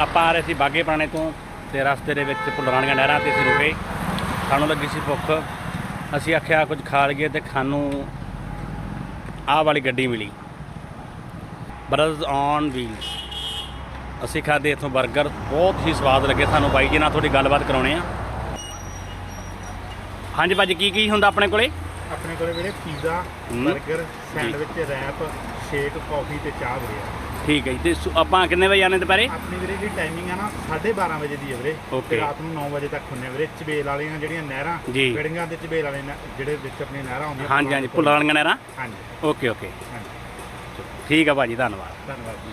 ਆਪਾਂ ਆ ਰਹੇ ਸੀ ਬਾਗੇ ਪੁਰਾਣੇ ਤੋਂ ਤੇ ਰਸਤੇ ਦੇ ਵਿੱਚ ਪੁਲਰਾਣੀਆਂ ਨਹਿਰਾਂ ਤੇ ਅਸੀਂ ਰੁਕੇ। ਸਾਨੂੰ ਲੱਗੀ ਸੀ ਭੁੱਖ। ਅਸੀਂ ਆਖਿਆ ਕੁਝ ਖਾ ਲਈਏ ਤੇ ਖਾਨੂੰ ਆਹ ਵਾਲੀ ਗੱਡੀ ਮਿਲੀ। ਬਰਦਰਜ਼ ਔਨ ਵੀਲਸ ਅਸੀਂ ਖਾਦੇ ਇੱਥੋਂ 버ਗਰ ਬਹੁਤ ਹੀ ਸਵਾਦ ਲੱਗੇ ਸਾਨੂੰ ਬਾਈ ਜੀ ਨਾਲ ਥੋੜੀ ਗੱਲਬਾਤ ਕਰਾਉਣੇ ਆ। ਹਾਂਜੀ ਭਾਜੀ ਕੀ ਕੀ ਹੁੰਦਾ ਆਪਣੇ ਕੋਲੇ? ਆਪਣੇ ਕੋਲੇ ਵੀਰੇ ਪੀਜ਼ਾ। 버ਗਰ ਸੈਂਡਵਿਚ ਰੈਪ ਸ਼ੇਕ ਕਾਫੀ ਤੇ ਚਾਹ ਵੀਰੇ ਠੀਕ ਹੈ ਜੀ। ਤੇ ਸੁ- ਆਪਾਂ ਕਿੰਨੇ ਵਜੇ ਆਨੇ ਦੁਪਹਿਰੇ? ਆਪਣੀ ਵੀਰੇ ਦੀ ਟਾਈਮਿੰਗ ਆ ਨਾ 12:30 ਵਜੇ ਦੀ ਹੈ ਵੀਰੇ। Okay. ਤੇ ਰਾਤ ਨੂੰ 9 ਵਜੇ ਤੱਕ ਹੁੰਨੇ ਆ ਵੀਰੇ। ਚਬੇਲ ਵਾਲੀਆਂ ਜਿਹੜੀਆਂ ਨਹਿਰਾਂ ਜੀ। ਦੇ ਚਬੇਲ ਵਾਲੇ ਨਹਿ- ਜਿਹੜੇ ਵਿੱਚ ਆਪਣੀ ਨਹਿਰਾਂ ਆਉਂਦੀਆਂ ਹਾਂਜੀ ਹਾਂਜੀ ਪੁਲਾਣੀਆਂ ਨਹਿਰਾਂ? ਹਾਂਜੀ। ਓਕੇ ਓਕੇ ਹਾਂਜੀ। ਠੀਕ ਆ ਭਾਜੀ ਧੰਨਵਾਦ। ਧੰਨਵਾਦ ਜੀ।